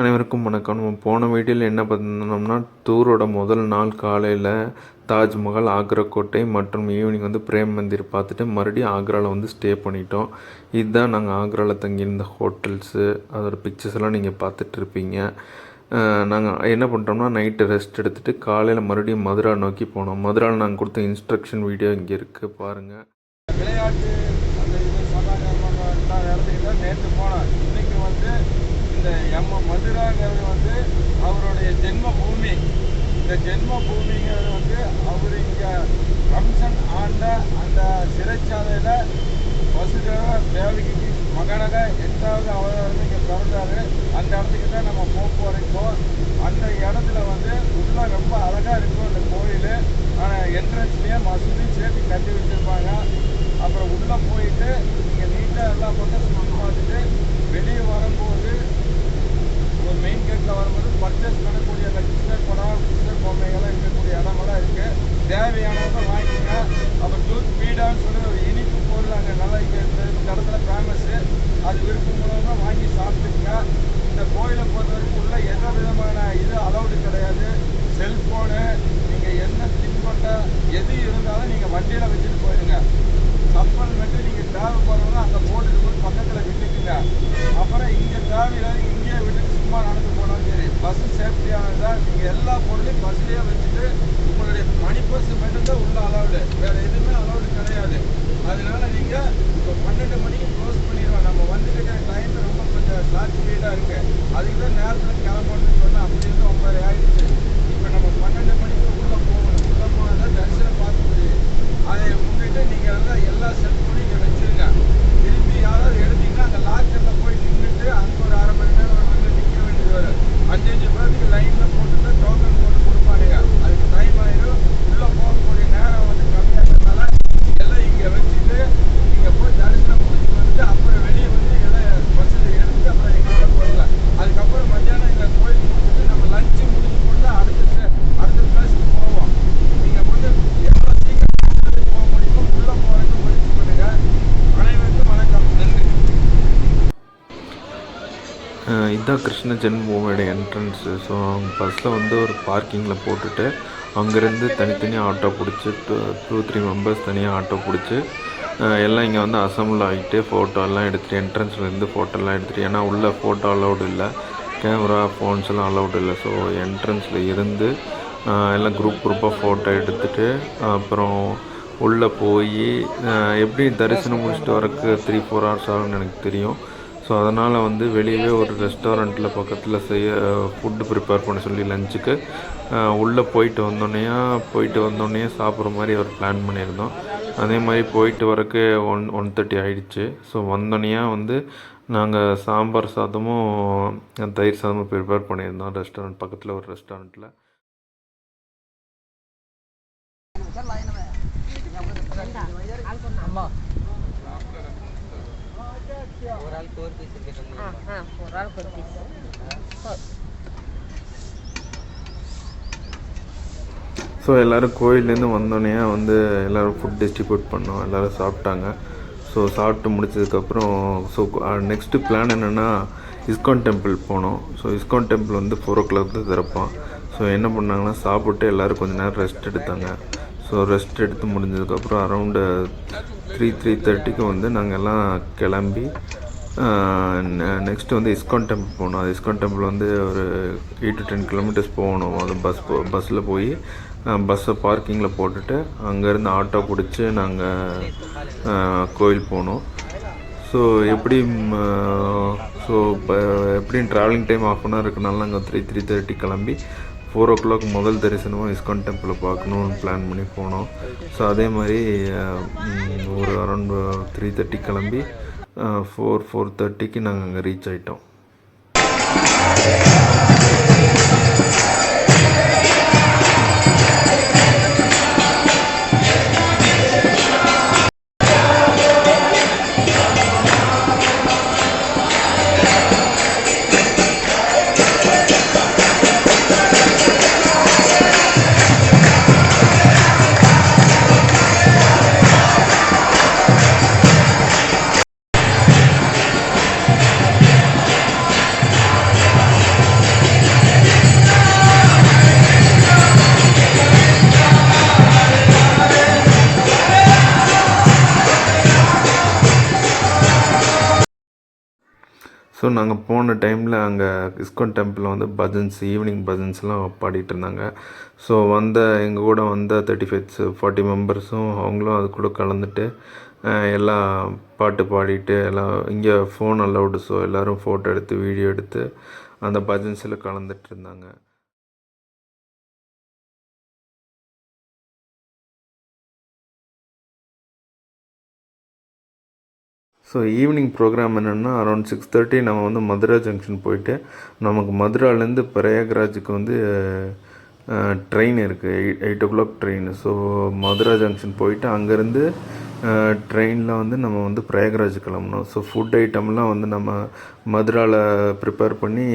அனைவருக்கும் வணக்கம். நம்ம போன வீடியோவில் என்ன பண்ணோம்னா டூரோட முதல் நாள் காலையில் தாஜ்மஹால் ஆக்ரா கோட்டை மற்றும் ஈவினிங் வந்து பிரேம் மந்திர் பார்த்துட்டு மறுபடியும் ஆக்ராவில் வந்து ஸ்டே பண்ணிட்டோம். இதுதான் நாங்கள் ஆக்ராவில் தங்கியிருந்த ஹோட்டல்ஸு அதோடய பிக்சர்ஸ் எல்லாம் நீங்கள் பார்த்துட்டு இருப்பீங்க. நாங்கள் என்ன பண்ணுறோம்னா நைட்டு ரெஸ்ட் எடுத்துகிட்டு காலையில் மறுபடியும் மதுரா நோக்கி போனோம். மதுராவில் நாங்கள் கொடுத்த இன்ஸ்ட்ரக்ஷன் வீடியோ இங்கே இருக்குது பாருங்கள் விளையாட்டு அந்த இது நேற்று போனோம் இன்றைக்கி வந்து இந்த எம்ம மதுராங்கிறது வந்து அவருடைய ஜென்ம பூமி இந்த ஜென்ம பூமிங்கிறது வந்து அவர் இங்கே ரம்சன் ஆண்ட அந்த சிறைச்சாலையில் வசுதேவ தேவகிக்கு மகனாக எட்டாவது அவதாரம் இங்கே பிறந்தார். அந்த இடத்துக்கு தான் நம்ம போக போகிறோம் அந்த இடத்துல வந்து உள்ள ரொம்ப அழகாக இருக்கும் அந்த கோயில். ஆனால் என்ட்ரன்ஸ்லேயே மசூதி சேர்த்து கட்டி வச்சுருப்பாங்க அப்புறம் உள்ளே போயிட்டு நீங்கள் நீட்டாக எல்லா பக்கம் சுற்றி பார்த்துட்டு வெளியே வரும்போது ஒரு மெயின் கேட்டில் வரும்போது பர்ச்சேஸ் பண்ணக்கூடிய அந்த கிருஷ்ணர் படம் கிருஷ்ணர் பொம்மைகள்லாம் இருக்கக்கூடிய இடமெல்லாம் இருக்குது தேவையானதை வாங்கிக்கோங்க அப்புறம் டூத் பீடான்னு சொல்லி ஒரு இனிப்பு பொருள் அங்கே நல்லா இங்கே இந்த இந்த இடத்துல ஃபேமஸ்ஸு அது விருப்பம் மூலமாக வாங்கி சாப்பிட்டுங்க இந்த கோயிலை பொறுத்த வரைக்கும் உள்ள எந்த விதமான இது அலௌடு கிடையாது. செல்ஃபோனு நீங்கள் என்ன தின்பண்ட எது இருந்தாலும் நீங்கள் வண்டியில் வச்சுட்டு போயிடுங்க. கப்பல் மட்டும் நீங்கள் தேவை போகிறவங்க அந்த போட்டுட்டு போய் பக்கத்தில் விட்டுக்குங்க அப்புறம் இங்கே தேவையில்லாத இங்கேயே விட்டுட்டு சும்மா நடந்து போனாலும் சரி பஸ்ஸு சேஃப்டியானதாக நீங்கள் எல்லா பொருளையும் பஸ்லேயே வச்சுட்டு உங்களுடைய மணி பஸ் மட்டும்தான் உள்ள அலௌடு வேறு எதுவுமே அலௌடு கிடையாது. அதனால நீங்கள் இப்போ பன்னெண்டு மணிக்கு க்ளோஸ் பண்ணிடுவோம் நம்ம ரொம்ப ஸ்பீடாக இருக்குது அதுக்கு தான் நேரத்தில் கிளம்பணும்னு சொன்னால் அப்படி இருந்து ஒன்பது ஆயிடுச்சு. இப்போ நம்ம பன்னெண்டு மணிக்கு உள்ளே போகணும். உள்ளே போனால் தான் தரிசனம் பார்க்க முடியும். அதை முன்னிட்டு நீங்கள் வந்து எல்லா செல்ஃபோனும் இங்கே வச்சுருங்க. திருப்பி யாராவது எடுத்தீங்கன்னா அந்த லாக்கரில் போய் நின்றுட்டு அங்கே ஒரு அரை மணி நேரம் ஒரு நிற்க வேண்டியது வரும். அஞ்சு அஞ்சு பேருக்கு லைனில் போய் டோக்கன் போட்டு கொடுப்பானுங்க அதுக்கு டைம் ஆயிடும் உள்ளே போகக்கூடிய நேரம் வந்து கம்மியாகிறதுனால எல்லாம் இங்கே வச்சுட்டு நீங்கள் போய் தரிசனம் முடிச்சுட்டு வந்துட்டு அப்புறம் வெளியே வந்து எல்லாம் பஸ்ஸில் எடுத்துட்டு அப்புறம் எங்களோட போயிடலாம் அதுக்கப்புறம் மத்தியானம் எங்கள் கோயில் முடிச்சுட்டு நம்ம லஞ்சு முடிச்சு போட்டு அடுத்த ஸ்டே- அடுத்த பிளேஸ்க்கு போவோம் நீங்கள் வந்து எவ்வளோ சீக்கிரம் போக முடியுமோ உள்ளே போகிறதுக்கு முயற்சி பண்ணுங்க அனைவருக்கும் வணக்கம் நன்றி அஹ் இதுதான் கிருஷ்ண ஜென்மபூமியோட என்ட்ரன்ஸு ஸோ அவங்க பஸ்ஸில் வந்து ஒரு பார்க்கிங்கில் போட்டுட்டு அங்கேருந்து தனித்தனியாக ஆட்டோ பிடிச்சி டூ டூ த்ரீ மெம்பர்ஸ் தனியாக ஆட்டோ பிடிச்சி எல்லாம் இங்கே வந்து அசம்பிள் ஆகிட்டு ஃபோட்டோ எல்லாம் எடுத்துகிட்டு என்ட்ரன்ஸ்லேருந்து ஃபோட்டோலாம் எடுத்துகிட்டு ஏன்னா உள்ளே ஃபோட்டோ அலௌடு இல்லை. கேமரா ஃபோன்ஸ் எல்லாம் அலௌடு இல்லை. ஸோ என்ட்ரன்ஸில் இருந்து எல்லாம் குரூப் குரூப்பாக ஃபோட்டோ எடுத்துகிட்டு அப்புறம் உள்ளே போய் எப்படி தரிசனம் முடிச்சுட்டு வரக்கு த்ரீ ஃபோர் ஹவர்ஸ் ஆகும்னு எனக்கு தெரியும். ஸோ அதனால் வந்து வெளியவே ஒரு ரெஸ்டாரண்ட்டில் பக்கத்தில் செய்ய ஃபுட்டு ப்ரிப்பேர் பண்ண சொல்லி லஞ்சுக்கு உள்ளே போயிட்டு வந்தோடனேயா போயிட்டு வந்தோடனே சாப்பிட்ற மாதிரி ஒரு பிளான் பண்ணியிருந்தோம். அதே மாதிரி போயிட்டு வரக்கு ஒன் ஒன் தேர்ட்டி ஆயிடுச்சு. ஸோ வந்தோடனேயா வந்து நாங்கள் சாம்பார் சாதமும் தயிர் சாதமும் ப்ரிப்பேர் பண்ணியிருந்தோம். ரெஸ்டாரண்ட் பக்கத்தில் ஒரு ரெஸ்டாரண்ட்டில் ஆ ஆ ஒரு ஆளுக்கு ஒரு பீஸ் ஸோ எல்லோரும் கோயிலேருந்து வந்தோடனே வந்து எல்லோரும் ஃபுட் டிஸ்ட்ரிபியூட் பண்ணோம். எல்லோரும் சாப்பிட்டாங்க. ஸோ சாப்பிட்டு முடிச்சதுக்கப்புறம் ஸோ நெக்ஸ்ட்டு பிளான் என்னென்னா இஸ்கான் டெம்பிள் போனோம். ஸோ இஸ்கான் டெம்பிள் வந்து ஃபோர் ஓ கிளாக் தான் திறப்பான். ஸோ என்ன பண்ணாங்கன்னா சாப்பிட்டு எல்லோரும் கொஞ்ச நேரம் ரெஸ்ட் எடுத்தாங்க. ஸோ ரெஸ்ட் எடுத்து முடிஞ்சதுக்கப்புறம் அரௌண்டு த்ரீ த்ரீ தேர்ட்டிக்கு வந்து நாங்கள் எல்லாம் கிளம்பி நெக்ஸ்ட்டு வந்து இஸ்கான் டெம்பிள் போகணும். அது இஸ்கான் டெம்பிள் வந்து ஒரு எயிட் டு டென் கிலோமீட்டர்ஸ் போகணும். அது பஸ் போ பஸ்ஸில் போய் பஸ்ஸை பார்க்கிங்கில் போட்டுட்டு அங்கேருந்து ஆட்டோ பிடிச்சி நாங்கள் கோயில் போனோம். ஸோ எப்படி ஸோ இப்போ எப்படியும் travelling time of an hour இருக்கனால நாங்கள் த்ரீ த்ரீ தேர்ட்டி கிளம்பி ஃபோர் ஓ கிளாக் முதல் தரிசனமாக இஸ்கான் டெம்பிளை பார்க்கணுன்னு பிளான் பண்ணி போனோம். ஸோ அதே மாதிரி ஒரு அரௌண்ட் த்ரீ தேர்ட்டி கிளம்பி ஃபோர் ஃபோர் தேர்ட்டிக்கு நாங்கள் அங்கே ரீச் ஆகிட்டோம் ஸோ நாங்கள் போன டைமில் அங்கே இஸ்கான் டெம்பிளில் வந்து பஜன்ஸ் ஈவினிங் பஜன்ஸ்லாம் பாடிட்டு இருந்தாங்க. ஸோ வந்த எங்கள் கூட வந்த தேர்ட்டி ஃபைவ்ஸ் ஃபார்ட்டி மெம்பர்ஸும் அவங்களும் அது கூட கலந்துட்டு எல்லாம் பாட்டு பாடிட்டு எல்லாம் இங்கே ஃபோன் அலௌடு ஸோ எல்லோரும் ஃபோட்டோ எடுத்து வீடியோ எடுத்து அந்த பஜன்ஸில் கலந்துட்டு இருந்தாங்க. ஸோ ஈவினிங் ப்ரோக்ராம் என்னென்னா அரௌண்ட் சிக்ஸ் தேர்ட்டி நம்ம வந்து மதுரா ஜங்ஷன் போயிட்டு நமக்கு மதுராலேருந்து பிரயாக்ராஜுக்கு வந்து ட்ரெயின் இருக்குது eight eight o'clock train so Mathura junction போயிட்டு அங்கேருந்து ட்ரெயினில் வந்து நம்ம வந்து பிரயாகராஜ் கிளம்பணும். ஸோ ஃபுட் ஐட்டம்லாம் வந்து நம்ம மதுராவில் ப்ரிப்பேர் பண்ணி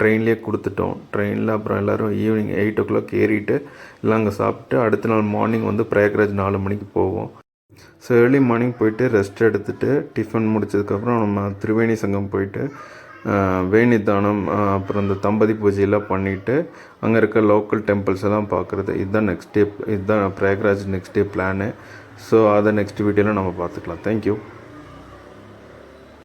ட்ரெயின்லேயே கொடுத்துட்டோம். ட்ரெயினில் அப்புறம் எல்லோரும் ஈவினிங் எயிட் ஓ கிளாக் ஏறிட்டு எல்லாம் அங்கே சாப்பிட்டு அடுத்த நாள் மார்னிங் வந்து பிரயாகராஜ் நாலு மணிக்கு போவோம். ஸோ ஏர்லி மார்னிங் போயிட்டு ரெஸ்ட் எடுத்துகிட்டு டிஃபன் முடிச்சதுக்கப்புறம் நம்ம திரிவேணி சங்கம் போயிட்டு வேணி தானம் அப்புறம் இந்த தம்பதி பூஜையெல்லாம் பண்ணிவிட்டு அங்கே இருக்க லோக்கல் டெம்பிள்ஸ் எல்லாம் பார்க்குறது இதுதான் நெக்ஸ்ட் டே இதுதான் Prayagraj next day plan so அதை நெக்ஸ்ட் வீடியோவில் நம்ம பார்த்துக்கலாம். தேங்க்யூ